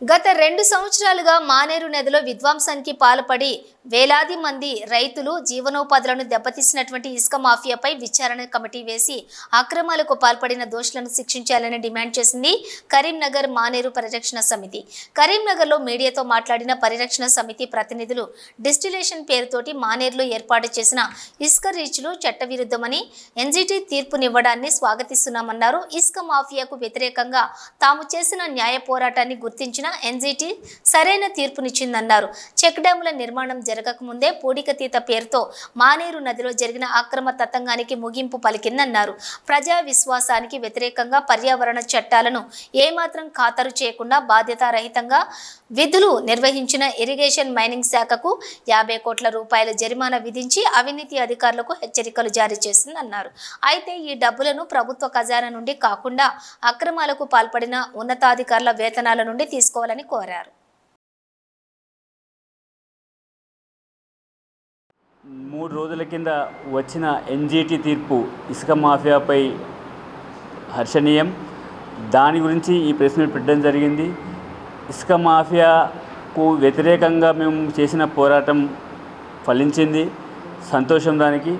గత రెండు సంవత్సరాలుగా మానేరు నదిలో విధ్వంసానికి పాల్పడి వేలాది మంది రైతులు జీవనోపాధులను దెబ్బతీసినటువంటి ఇసుక మాఫియాపై విచారణ కమిటీ వేసి అక్రమాలకు పాల్పడిన దోషులను శిక్షించాలని డిమాండ్ చేసింది కరీంనగర్ మానేరు పరిరక్షణ సమితి. కరీంనగర్లో మీడియాతో మాట్లాడిన పరిరక్షణ సమితి ప్రతినిధులు డిస్టిలేషన్ పేరుతోటి మానేరులో ఏర్పాటు చేసిన ఇసుక రీచ్లు చట్టవిరుద్ధమని ఎన్జిటి తీర్పునివ్వడాన్ని స్వాగతిస్తున్నామన్నారు. ఇసుక మాఫియాకు వ్యతిరేకంగా తాము చేసిన న్యాయ పోరాటాన్ని గుర్తించిన ఎన్జిటి సరైన తీర్పునిచ్చిందన్నారు. చెక్ డ్యాముల నిర్మాణం జరగకముందే పూడికతీత పేరుతో మానేరు నదిలో జరిగిన అక్రమ తతంగానికి ముగింపు పలికిందన్నారు. ప్రజా విశ్వాసానికి వ్యతిరేకంగా పర్యావరణ చట్టాలను ఏమాత్రం ఖాతరు చేయకుండా బాధ్యతారహితంగా విధులు నిర్వహించిన ఇరిగేషన్ మైనింగ్ శాఖకు యాభై కోట్ల రూపాయల జరిమానా విధించి అవినీతి అధికారులకు హెచ్చరికలు జారీ చేసిందన్నారు. అయితే ఈ డబ్బులను ప్రభుత్వ ఖజానా నుండి కాకుండా అక్రమాలకు పాల్పడిన ఉన్నతాధికారుల వేతనాల నుండి తీసుకోవాలని కోరారు. మూడు రోజుల కింద వచ్చిన ఎన్జీటీ తీర్పు ఇసుక మాఫియాపై హర్షణీయం. దాని గురించి ఈ ప్రెస్ మీట్ పెట్టడం జరిగింది. ఇసుక మాఫియాకు వ్యతిరేకంగా మేము చేసిన పోరాటం ఫలించింది. సంతోషం దానికి.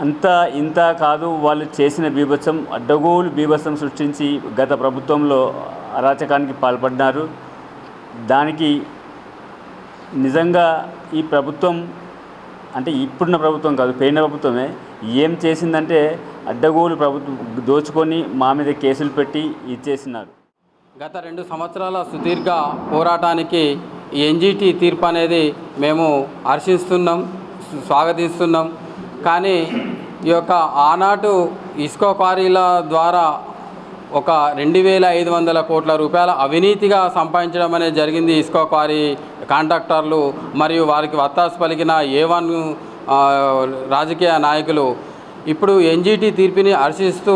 అంత ఇంత కాదు వాళ్ళు చేసిన బీభత్సం అడ్డగోలు బీభత్సం సృష్టించి గత ప్రభుత్వంలో అరాచకానికి పాల్పడినారు దానికి నిజంగా ఈ ప్రభుత్వం అంటే ఇప్పుడున్న ప్రభుత్వం కాదు పోయిన ప్రభుత్వమే. ఏం చేసిందంటే అడ్డగోలు ప్రభుత్వం దోచుకొని మా మీద కేసులు పెట్టి ఇచ్చేసినారు. గత రెండు సంవత్సరాల సుదీర్ఘ పోరాటానికి ఎన్జీటీ ఎన్జిటి తీర్పు అనేది మేము హర్షిస్తున్నాం స్వాగతిస్తున్నాం. కానీ ఈ యొక్క ఆనాటు ఇసుక క్వారీల ద్వారా ఒక రెండు వేల ఐదు వందల కోట్ల రూపాయల అవినీతిగా సంపాదించడం అనేది జరిగింది ఇస్కో క్వారీ కాంట్రాక్టర్లు మరియు వారికి వత్తాసు పలికిన ఏ వన్ రాజకీయ నాయకులు ఇప్పుడు ఎన్జీటీ తీర్పుని హర్షిస్తూ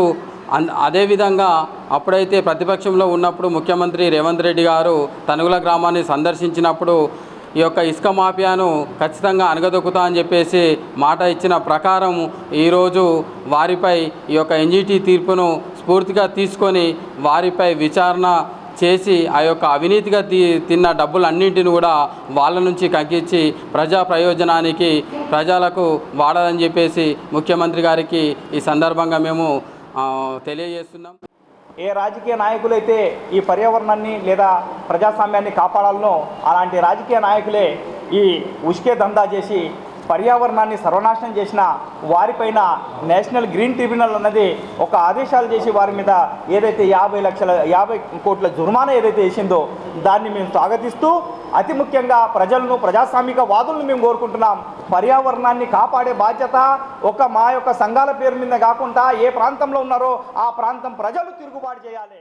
అన్ అదేవిధంగా అప్పుడైతే ప్రతిపక్షంలో ఉన్నప్పుడు ముఖ్యమంత్రి రేవంత్ రెడ్డి గారు తనుగుల గ్రామాన్ని సందర్శించినప్పుడు ఈ యొక్క ఇసుక మాఫియాను ఖచ్చితంగా అనగదొక్కుతా అని చెప్పేసి మాట ఇచ్చిన ప్రకారం ఈరోజు వారిపై ఈ యొక్క ఎన్జీటీ తీర్పును స్ఫూర్తిగా తీసుకొని వారిపై విచారణ చేసి ఆ యొక్క అవినీతిగా తి తిన్న డబ్బులన్నింటిని కూడా వాళ్ళ నుంచి కగ్గించి ప్రజా ప్రయోజనానికి ప్రజలకు వాడాలని చెప్పేసి ముఖ్యమంత్రి గారికి ఈ సందర్భంగా మేము తెలియజేస్తున్నాం. ఏ రాజకీయ నాయకులైతే ఈ పర్యావరణాన్ని లేదా ప్రజాస్వామ్యాన్ని కాపాడాలనో అలాంటి రాజకీయ నాయకులే ఈ ఉష్కే దందా చేసి పర్యావరణాన్ని సర్వనాశనం చేసిన వారిపైన నేషనల్ గ్రీన్ ట్రిబ్యునల్ అన్నది ఒక ఆదేశాలు చేసి వారి మీద ఏదైతే యాభై లక్షల యాభై కోట్ల జుర్మానా ఏదైతే వేసిందో దాన్ని మేము స్వాగతిస్తూ అతి ముఖ్యంగా ప్రజలను ప్రజాస్వామిక వాదులను మేము కోరుకుంటున్నాం. పర్యావరణాన్ని కాపాడే బాధ్యత ఒక మా యొక్క సంఘాల పేరు మీద కాకుండా ఏ ప్రాంతంలో ఉన్నారో ఆ ప్రాంతం ప్రజలు తిరుగుబాటు చేయాలి.